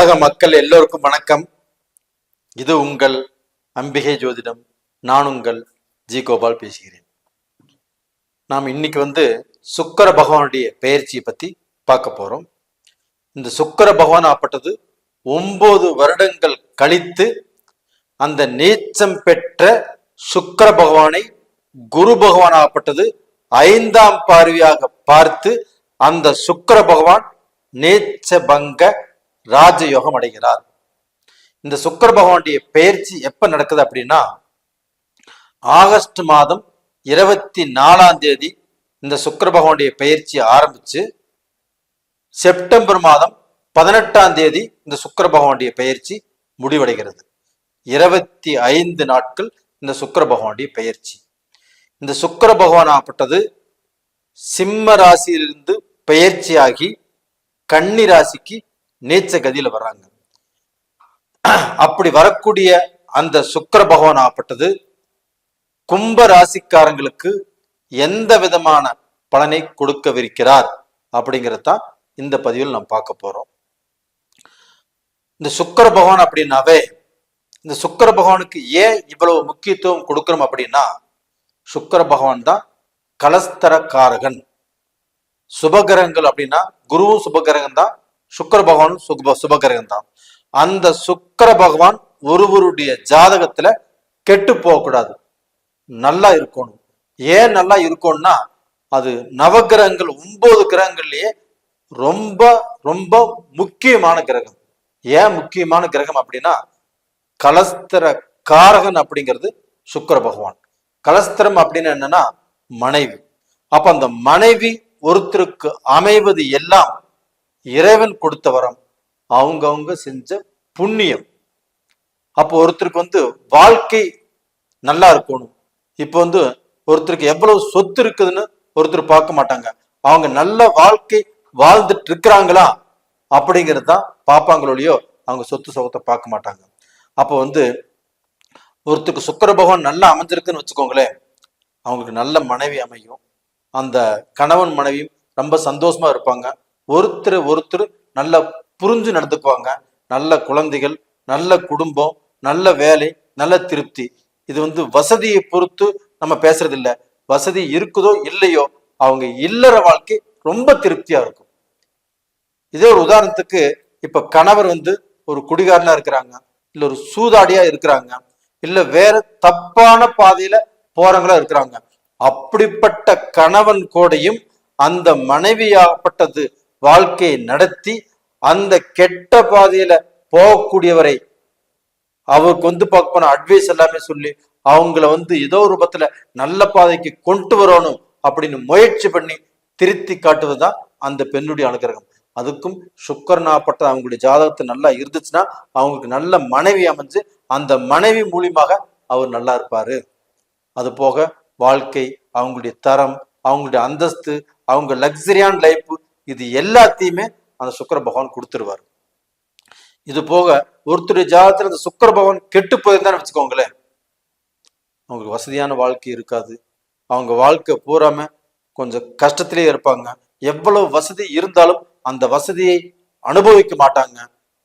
உலக மக்கள் எல்லோருக்கும் வணக்கம். இது உங்கள் அம்பிகை ஜோதிடம். நான் உங்கள் ஜி கோபால் பேசுகிறேன். நாம் இன்னைக்கு வந்து சுக்கர பகவானுடைய பயிற்சியை பத்தி பார்க்க போறோம். இந்த சுக்கர பகவான் ஆப்பட்டது ஒன்பது வருடங்கள் கழித்து அந்த நீச்சம் பெற்ற சுக்கர பகவானை குரு பகவான் ஆப்பட்டது ஐந்தாம் பார்வையாக பார்த்து அந்த சுக்கர பகவான் நேச்ச பங்க ராஜயோகம் அடைகிறார். இந்த சுக்கர பகவானுடைய பெயர்ச்சி எப்ப நடக்குது அப்படின்னா ஆகஸ்ட் மாதம் இருபத்தி நாலாம் தேதி இந்த சுக்கர பகவானுடைய பெயர்ச்சி ஆரம்பிச்சு செப்டம்பர் மாதம் பதினெட்டாம் தேதி இந்த சுக்கர பகவானுடைய பெயர்ச்சி முடிவடைகிறது. இருபத்தி ஐந்து நாட்கள் இந்த சுக்கர பகவானுடைய பெயர்ச்சி இந்த சுக்கர பகவான் ஆப்பட்டது சிம்ம ராசியிலிருந்து பெயர்ச்சியாகி கன்னி ராசிக்கு நீச்ச கதியில வர்றாங்க. அப்படி வரக்கூடிய அந்த சுக்கர பகவான் ஆப்பட்டது கும்ப ராசிக்காரங்களுக்கு எந்த விதமான பலனை கொடுக்கவிருக்கிறார் அப்படிங்கிறதுதான் இந்த பதிவில் நாம் பார்க்க போறோம். இந்த சுக்கர பகவான் அப்படின்னாவே இந்த சுக்கர பகவானுக்கு ஏன் இவ்வளவு முக்கியத்துவம் கொடுக்கிறோம் அப்படின்னா சுக்கர பகவான் தான் கலஸ்தரக்காரகன். சுபகிரகங்கள் அப்படின்னா குருவும் சுபகிரகம் தான் சுக்கர பகவான் சுப சுபகிரகம் தான் அந்த சுக்கிர பகவான் ஒருவருடைய ஜாதகத்துல கெட்டு போகக்கூடாது. நல்லா இருக்கணும். ஏன் நல்லா இருக்கணும்னா அது நவகிரகங்கள் ஒன்பது கிரகங்கள்லயே ரொம்ப ரொம்ப முக்கியமான கிரகம். ஏன் முக்கியமான கிரகம் அப்படின்னா கலஸ்தர காரகன் அப்படிங்கிறது சுக்கிர பகவான். கலஸ்திரம் அப்படின்னு என்னன்னா மனைவி. அப்ப அந்த மனைவி ஒருத்தருக்கு அமைவது எல்லாம் இறைவன் கொடுத்த வரம் அவங்கவுங்க செஞ்ச புண்ணியம். அப்போ ஒருத்தருக்கு வந்து வாழ்க்கை நல்லா இருக்கணும். இப்போ வந்து ஒருத்தருக்கு எவ்வளவு சொத்து இருக்குதுன்னு ஒருத்தர் பார்க்க மாட்டாங்க. அவங்க நல்ல வாழ்க்கை வாழ்ந்துட்டு இருக்கிறாங்களா அப்படிங்கிறது தான் பார்ப்பாங்களோலையோ அவங்க சொத்து சுகத்தை பார்க்க மாட்டாங்க. அப்போ வந்து ஒருத்தருக்கு சுக்கர பகவான் நல்லா அமைஞ்சிருக்குன்னு வச்சுக்கோங்களேன் அவங்களுக்கு நல்ல மனைவி அமையும். அந்த கணவன் மனைவியும் ரொம்ப சந்தோஷமா இருப்பாங்க. ஒருத்தர் ஒருத்தர் நல்ல புரிஞ்சு நடந்துக்குவாங்க. நல்ல குழந்தைகள் நல்ல குடும்பம் நல்ல வேலை நல்ல திருப்தி. இது வந்து வசதியை பொறுத்து நம்ம பேசுறது இல்ல வசதி இருக்குதோ இல்லையோ அவங்க இல்லற வாழ்க்கை ரொம்ப திருப்தியா இருக்கும். இதே ஒரு உதாரணத்துக்கு இப்ப கணவர் வந்து ஒரு குடிகாரனா இருக்கிறாங்க இல்ல ஒரு சூதாடியா இருக்கிறாங்க இல்ல வேற தப்பான பாதையில போறவங்களா இருக்கிறாங்க. அப்படிப்பட்ட கணவன் கோடையும் அந்த மனைவியாகப்பட்டது வாழ்க்கையை நடத்தி அந்த கெட்ட பாதையில போகக்கூடியவரை அவருக்கு வந்து பார்க்க போன அட்வைஸ் எல்லாமே சொல்லி அவங்கள வந்து ஏதோ ரூபத்துல நல்ல பாதைக்கு கொண்டு வரணும் அப்படின்னு முயற்சி பண்ணி திருத்தி காட்டுவதுதான் அந்த பெண்ணுடைய அனுகிரகம். அதுக்கும் சுக்கரனாப்பட்ட அவங்களுடைய ஜாதகத்தை நல்லா இருந்துச்சுன்னா அவங்களுக்கு நல்ல மனைவி அமைஞ்சு அந்த மனைவி மூலியமாக அவர் நல்லா இருப்பாரு. அது போக வாழ்க்கை அவங்களுடைய தரம் அவங்களுடைய அந்தஸ்து அவங்க லக்ஸரியான லைஃப் இது எல்லாத்தையுமே அந்த சுக்கர பகவான் கொடுத்துருவார். இது போக ஒருத்தருடைய ஜாதகத்துல அந்த சுக்கர பகவான் கெட்டு போயிருந்தான்னு வச்சுக்கோங்களேன். அவங்களுக்கு வசதியான வாழ்க்கை இருக்காது. அவங்க வாழ்க்கை பூராம கொஞ்சம் கஷ்டத்திலே இருப்பாங்க. எவ்வளவு வசதி இருந்தாலும் அந்த வசதியை அனுபவிக்க மாட்டாங்க.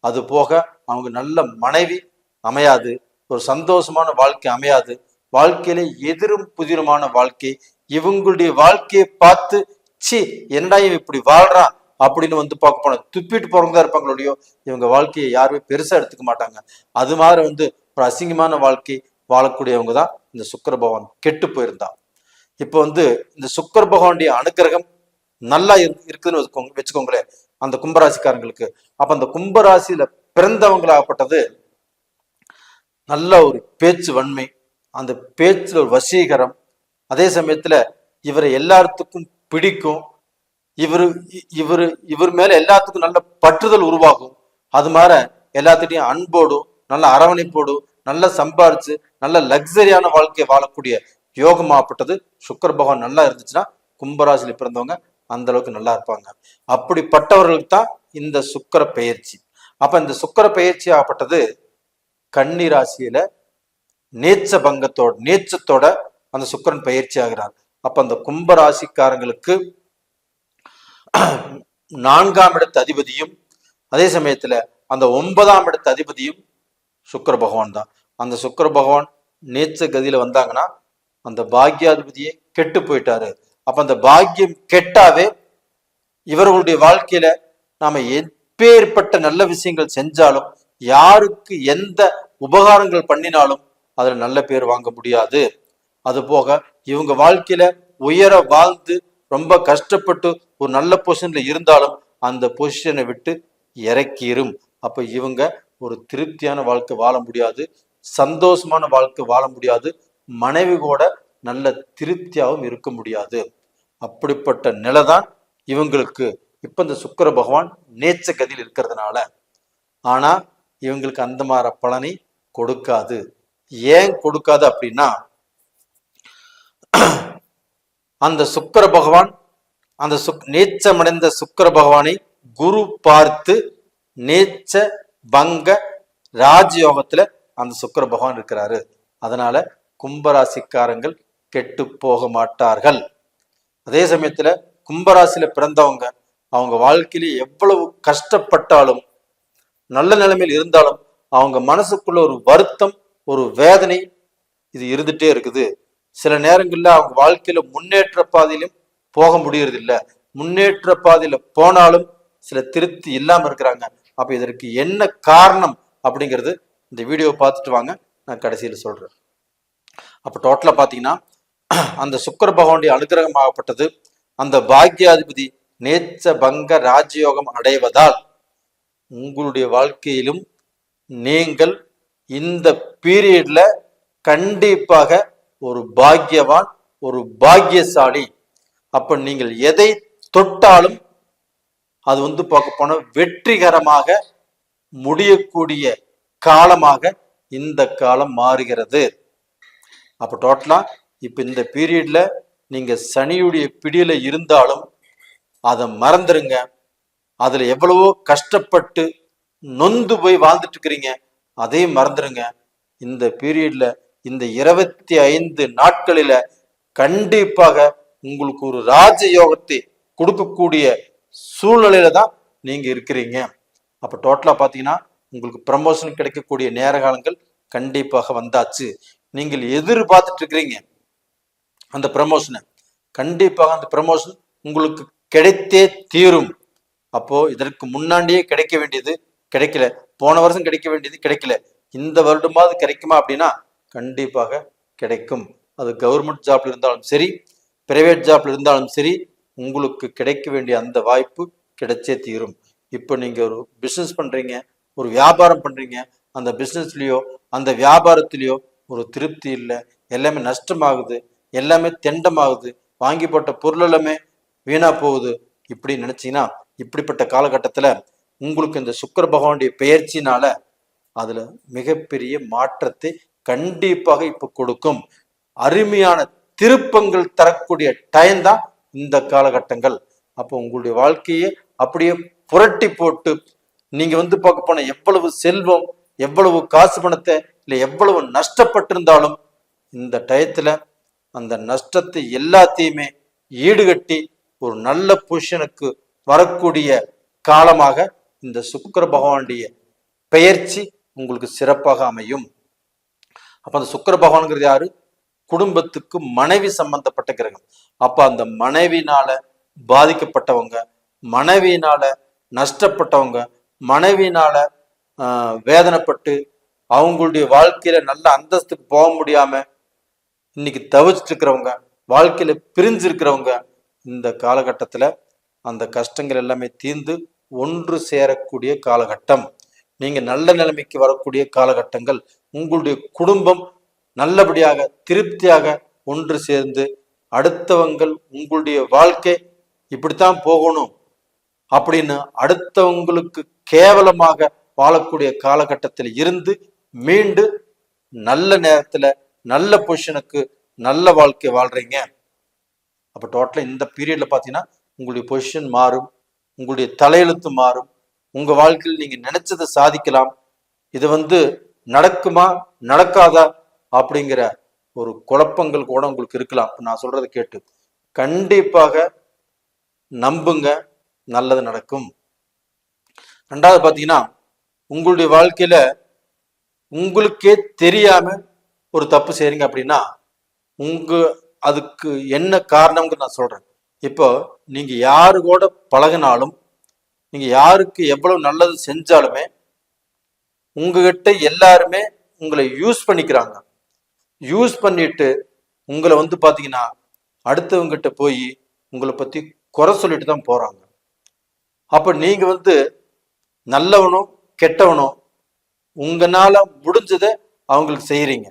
அது போக அவங்க நல்ல மனைவி அமையாது. ஒரு சந்தோஷமான வாழ்க்கை அமையாது. வாழ்க்கையில எதிரும் புதிருமான வாழ்க்கை. இவங்களுடைய வாழ்க்கையை பார்த்து சி என்னடா இவன் இப்படி வாழ்றான் அப்படின்னு வந்து பார்க்க போன துப்பிட்டு போறவங்க தான் இருப்பாங்களோடையோ இவங்க வாழ்க்கையை யாருமே பெருசா எடுத்துக்க மாட்டாங்க. அது மாதிரி வந்து ஒரு அசிங்கமான வாழ்க்கை வாழக்கூடியவங்க தான் இந்த சுக்கர பகவான். கெட்டு போயிருந்தான் இப்போ வந்து இந்த சுக்கர பகவானுடைய அனுகிரகம் நல்லா இரு- இருக்குதுன்னு வச்சுக்கோங்க வச்சுக்கோங்களேன் அந்த கும்பராசிக்காரங்களுக்கு. அப்ப அந்த கும்பராசியில பிறந்தவங்களாகப்பட்டது நல்ல ஒரு பேச்சு வன்மை அந்த பேச்சுல ஒரு வசீகரம். அதே சமயத்துல இவரை எல்லாத்துக்கும் பிடிக்கும். இவர் இ- இவர் மேல எல்லாத்துக்கும் நல்ல பற்றுதல் உருவாகும். அது மாதிரி எல்லாத்துட்டையும் அன்போடும் நல்ல அரவணைப்போடும் நல்ல சம்பாரிச்சு நல்ல லக்ஸரியான வாழ்க்கையை வாழக்கூடிய யோகமாகப்பட்டது. சுக்கர பகவான் நல்லா இருந்துச்சுன்னா கும்பராசியில் பிறந்தவங்க அந்த அளவுக்கு நல்லா இருப்பாங்க. அப்படிப்பட்டவர்களுக்கு தான் இந்த சுக்கர பெயர்ச்சி. அப்ப இந்த சுக்கர பெயர்ச்சி ஆகப்பட்டது கன்னி ராசியில நேச்ச பங்கத்தோட நேச்சத்தோட அந்த சுக்கிரன் பயிற்சி ஆகிறார். அப்ப அந்த கும்ப ராசிக்காரங்களுக்கு நான்காம் இடத்து அதிபதியும் அதே சமயத்துல அந்த ஒன்பதாம் இடத்து அதிபதியும் சுக்கர பகவான் தான். அந்த சுக்கர பகவான் நேச்ச கதியில வந்தாங்கன்னா அந்த பாக்யாதிபதியே கெட்டு போயிட்டாரு. அப்ப அந்த பாக்கியம் கெட்டாவே இவர்களுடைய வாழ்க்கையில நாம எப்பேற்பட்ட நல்ல விஷயங்கள் செஞ்சாலும் யாருக்கு எந்த உபகாரங்கள் பண்ணினாலும் அதுல நல்ல பேர் வாங்க முடியாது. அது போக இவங்க வாழ்க்கையில உயர வாழ்ந்து ரொம்ப கஷ்டப்பட்டு ஒரு நல்ல பொசிஷன்ல இருந்தாலும் அந்த பொசிஷனை விட்டு இறக்கிரும். அப்ப இவங்க ஒரு திருப்தியான வாழ்க்கை வாழ முடியாது சந்தோஷமான வாழ்க்கை வாழ முடியாது மனைவி கூட நல்ல திருப்தியாகவும் இருக்க முடியாது. அப்படிப்பட்ட நிலை தான் இவங்களுக்கு இப்ப இந்த சுக்கர பகவான் நேச்ச கதியில் இருக்கிறதுனால. ஆனா இவங்களுக்கு அந்த மாதிரி பலனை கொடுக்காது. ஏன் கொடுக்காது அப்படின்னா அந்த சுக்கர பகவான் அந்த சுக் நேச்சமடைந்த சுக்கர பகவானை குரு பார்த்து நேச்ச பங்க ராஜயோகத்துல அந்த சுக்கிர பகவான் இருக்கிறாரு. அதனால கும்பராசிக்காரங்கள் கெட்டு போக மாட்டார்கள். அதே சமயத்துல கும்பராசியில பிறந்தவங்க அவங்க வாழ்க்கையில எவ்வளவு கஷ்டப்பட்டாலும் நல்ல நிலைமையில் இருந்தாலும் அவங்க மனசுக்குள்ள ஒரு வருத்தம் ஒரு வேதனை இது இருந்துட்டே இருக்குது. சில நேரங்களில் அவங்க வாழ்க்கையில முன்னேற்ற பாதையிலும் போக முடியறதில்ல. முன்னேற்ற பாதையில போனாலும் சில திருப்தி இல்லாம இருக்கிறாங்க. அப்ப இதற்கு என்ன காரணம் அப்படிங்கிறது இந்த வீடியோ பார்த்துட்டு வாங்க. நான் கடைசியில சொல்றேன். அப்ப டோட்டலா பாத்தீங்கன்னா அந்த சுக்கர பகவானுடைய அனுகிரகமாகப்பட்டது அந்த பாக்யாதிபதி நேச்ச பங்க ராஜயோகம் அடைவதால் உங்களுடைய வாழ்க்கையிலும் நீங்கள் இந்த பீரியட்ல கண்டிப்பாக ஒரு பாக்கியவான் ஒரு பாக்கியசாலி. அப்ப நீங்கள் எதை தொட்டாலும் அது வந்து பார்க்க போன வெற்றிகரமாக முடியக்கூடிய காலமாக இந்த காலம் மாறுகிறது. அப்ப டோட்டலா இப்ப இந்த பீரியட்ல நீங்க சனியுடைய பிடியில இருந்தாலும் அதை மறந்துருங்க. அதுல எவ்வளவோ கஷ்டப்பட்டு நொந்து போய் வாழ்ந்துட்டு இருக்கிறீங்க அதையும் மறந்துருங்க. இந்த பீரியட்ல இந்த இருபத்தி ஐந்து நாட்களில கண்டிப்பாக உங்களுக்கு ஒரு ராஜயோகத்தை கொடுக்கக்கூடிய சூழ்நிலையில தான் நீங்க இருக்கிறீங்க. அப்ப டோட்டலா பாத்தீங்கன்னா உங்களுக்கு ப்ரமோஷன் கிடைக்கக்கூடிய நேர காலங்கள் கண்டிப்பாக வந்தாச்சு. நீங்கள் எதிர்பார்த்துட்டு இருக்கிறீங்க அந்த ப்ரமோஷனை கண்டிப்பாக அந்த ப்ரமோஷன் உங்களுக்கு கிடைத்தே தீரும். அப்போ இதற்கு முன்னாடியே கிடைக்க வேண்டியது கிடைக்கல. போன வருஷம் கிடைக்க வேண்டியது கிடைக்கல. இந்த வருடமாவது கிடைக்குமா அப்படின்னா கண்டிப்பாக கிடைக்கும். அது கவர்மெண்ட் ஜாப்ல இருந்தாலும் சரி பிரைவேட் ஜாப்ல இருந்தாலும் சரி உங்களுக்கு கிடைக்க வேண்டிய அந்த வாய்ப்பு கிடைச்சே தீரும். இப்போ நீங்கள் ஒரு பிஸ்னஸ் பண்ணுறீங்க ஒரு வியாபாரம் பண்ணுறீங்க அந்த பிஸ்னஸ்லேயோ அந்த வியாபாரத்துலேயோ ஒரு திருப்தி இல்லை. எல்லாமே நஷ்டமாகுது. எல்லாமே தெண்டமாகுது. வாங்கி போட்ட பொருள் எல்லாமே வீணாக போகுது இப்படி நினச்சிங்கன்னா இப்படிப்பட்ட காலகட்டத்தில் உங்களுக்கு இந்த சுக்கர பகவானுடைய பெயர்ச்சினால அதில் மிகப்பெரிய மாற்றத்தை கண்டிப்பாக இப்ப கொடுக்கும் அருமையான திருப்பங்கள் தரக்கூடிய டைம் தான் இந்த காலகட்டங்கள். அப்போ உங்களுடைய வாழ்க்கையை அப்படியே புரட்டி போட்டு நீங்க வந்து பார்க்க போன எவ்வளவு செல்வம் எவ்வளவு காசு பணத்தை இல்லை எவ்வளவு நஷ்டப்பட்டிருந்தாலும் இந்த டயத்துல அந்த நஷ்டத்தை எல்லாத்தையுமே ஈடுகட்டி ஒரு நல்ல பொசிஷனுக்கு வரக்கூடிய காலமாக இந்த சுக்கர பகவானுடைய பெயர்ச்சி உங்களுக்கு சிறப்பாக அமையும். அப்ப அந்த சுக்கர பகவான்ங்கிறது யாரு? குடும்பத்துக்கு மனைவி சம்பந்தப்பட்ட கிரகம். அப்ப அந்த மனைவினால பாதிக்கப்பட்டவங்க மனைவியினால நஷ்டப்பட்டவங்க மனைவியினால வேதனைப்பட்டு அவங்களுடைய வாழ்க்கையில நல்ல அந்தஸ்துக்கு போக முடியாம இன்னைக்கு தவிச்சிட்டு இருக்கிறவங்க வாழ்க்கையில பிரிஞ்சிருக்கிறவங்க இந்த காலகட்டத்துல அந்த கஷ்டங்கள் எல்லாமே தீர்ந்து ஒன்று சேரக்கூடிய காலகட்டம். நீங்க நல்ல நிலைமைக்கு வரக்கூடிய காலகட்டங்கள். உங்களுடைய குடும்பம் நல்லபடியாக திருப்தியாக ஒன்று சேர்ந்து அடுத்தவங்கள் உங்களுடைய வாழ்க்கை இப்படித்தான் போகணும் அப்படின்னு அடுத்தவங்களுக்கு கேவலமாக வாழக்கூடிய காலகட்டத்தில் இருந்து மீண்டு நல்ல நேரத்துல நல்ல பொசிஷனுக்கு நல்ல வாழ்க்கை வாழ்றீங்க. அப்ப டோட்டலா இந்த பீரியட்ல பாத்தீங்கன்னா உங்களுடைய பொசிஷன் மாறும் உங்களுடைய தலையெழுத்து மாறும். உங்க வாழ்க்கையில் நீங்க நினைச்சதை சாதிக்கலாம். இது வந்து நடக்குமா நடக்காதா அப்படிங்கிற ஒரு குழப்பங்கள் கூட உங்களுக்கு இருக்கலாம். நான் சொல்றதை கேட்டு கண்டிப்பாக நம்புங்க நல்லது நடக்கும். ரெண்டாவது பார்த்தீங்கன்னா உங்களுடைய வாழ்க்கையில உங்களுக்கே தெரியாம ஒரு தப்பு செய்றீங்க அப்படின்னா உங்க அதுக்கு என்ன காரணம்னு நான் சொல்றேன். இப்போ நீங்க யாரு கூட பழகினாலும் நீங்க யாருக்கு எவ்வளவு நல்லது செஞ்சாலுமே உங்ககிட்ட எல்லாருமே உங்களை யூஸ் பண்ணிக்கிறாங்க. யூஸ் பண்ணிட்டு உங்களை வந்து பார்த்தீங்கன்னா அடுத்தவங்ககிட்ட போய் உங்களை பற்றி குறை சொல்லிட்டு தான் போகிறாங்க அப்போ நீங்கள் வந்து நல்லவனும் கெட்டவனும் உங்களால் முடிஞ்சதை அவங்களுக்கு செய்கிறீங்க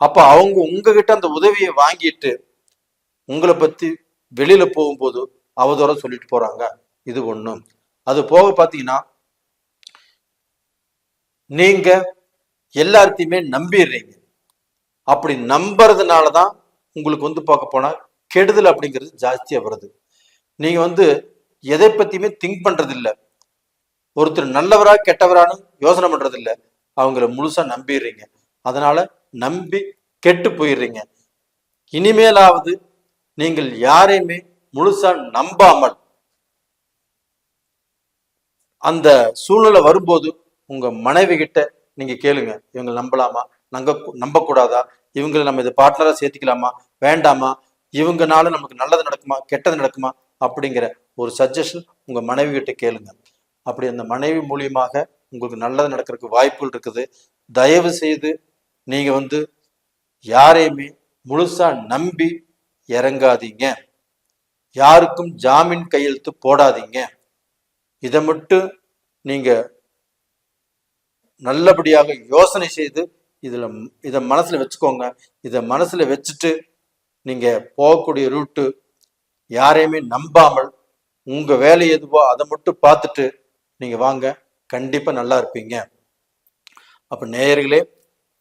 அப்போ அவங்க உங்ககிட்ட அந்த உதவியை வாங்கிட்டு உங்களை பற்றி வெளியில் போகும்போது அவதூறம் சொல்லிட்டு போகிறாங்க இது ஒன்றும் அது போக பார்த்தீங்கன்னா நீங்க எல்லாத்தையுமே நம்பிடுறீங்க. அப்படி நம்புறதுனால தான் உங்களுக்கு வந்து பார்க்க போனால் கெடுதல் அப்படிங்கிறது ஜாஸ்தியாக வருது. நீங்கள் வந்து எதை பற்றியுமே திங்க் பண்ணுறதில்ல ஒருத்தர் நல்லவரா கெட்டவரான்னு யோசனை பண்ணுறதில்ல அவங்கள முழுசா நம்பிடுறீங்க. அதனால நம்பி கெட்டு போயிடுறீங்க. இனிமேலாவது நீங்கள் யாரையுமே முழுசா நம்பாமல் அந்த சூழ்நிலை வரும்போது உங்க மனைவி கிட்ட நீங்க கேளுங்க. இவங்க நம்பலாமா? நம்ப நம்பக்கூடாதா? இவங்களை நம்ம இதை பார்ட்னரா சேர்த்துக்கலாமா? வேண்டாமா? இவங்கனால நமக்கு நல்லது நடக்குமா? கெட்டது நடக்குமா? அப்படிங்கிற ஒரு சஜஷன் உங்க மனைவி கிட்ட கேளுங்க. அப்படி அந்த மனைவி மூலியமாக உங்களுக்கு நல்லது நடக்கிறதுக்கு வாய்ப்புகள் இருக்குது. தயவு செய்து நீங்க வந்து யாரையுமே முழுசா நம்பி இறங்காதீங்க. யாருக்கும் ஜாமீன் கையெழுத்து போடாதீங்க. இதை மட்டும் நீங்க நல்லபடியாக யோசனை செய்து இதில் இதை மனசில் வச்சுக்கோங்க. இதை மனசில் வச்சுட்டு நீங்கள் போகக்கூடிய ரூட்டு யாரையுமே நம்பாமல் உங்கள் வேலை எதுவோ அதை மட்டும் பார்த்துட்டு நீங்கள் வாங்க. கண்டிப்பாக நல்லா இருப்பீங்க. அப்போ நேயர்களே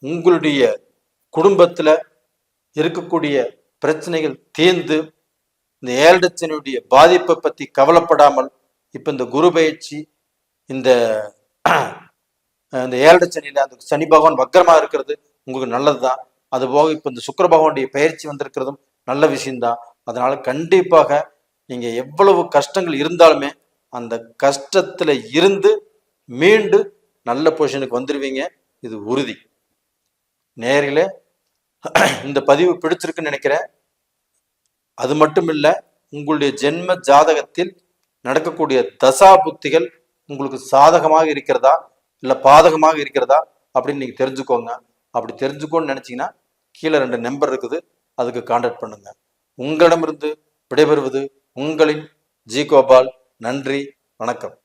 உங்களுடைய குடும்பத்தில் இருக்கக்கூடிய பிரச்சனைகள் தீர்ந்து இந்த ஏழடச்சனுடைய பாதிப்பை பற்றி கவலைப்படாமல் இப்போ இந்த குரு பயிற்சி இந்த இந்த ஏழரை சனியில அந்த சனி பகவான் வக்கரமா இருக்கிறது உங்களுக்கு நல்லதுதான். அது போக இப்ப இந்த சுக்கர பகவானுடைய பயிற்சி வந்திருக்கிறதும் நல்ல விஷயம்தான். அதனால கண்டிப்பாக நீங்க எவ்வளவு கஷ்டங்கள் இருந்தாலுமே அந்த கஷ்டத்துல இருந்து மீண்டு நல்ல பொசிஷனுக்கு வந்துருவீங்க. இது உறுதி. நேரில் இந்த பதிவு பிடிச்சிருக்குன்னு நினைக்கிறேன். அது மட்டும் இல்லை உங்களுடைய ஜென்ம ஜாதகத்தில் நடக்கக்கூடிய தசா புத்திகள் உங்களுக்கு சாதகமாக இருக்கிறதா? இல்லை பாதகமாக இருக்கிறதா அப்படின்னு நீங்கள் தெரிஞ்சுக்கோங்க. அப்படி தெரிஞ்சுக்கோன்னு நினச்சிங்கன்னா கீழே ரெண்டு நம்பர் இருக்குது. அதுக்கு கான்டாக்ட் பண்ணுங்க. உங்களிடமிருந்து விடைபெறுவது உங்களின் ஜி கோபால். நன்றி. வணக்கம்.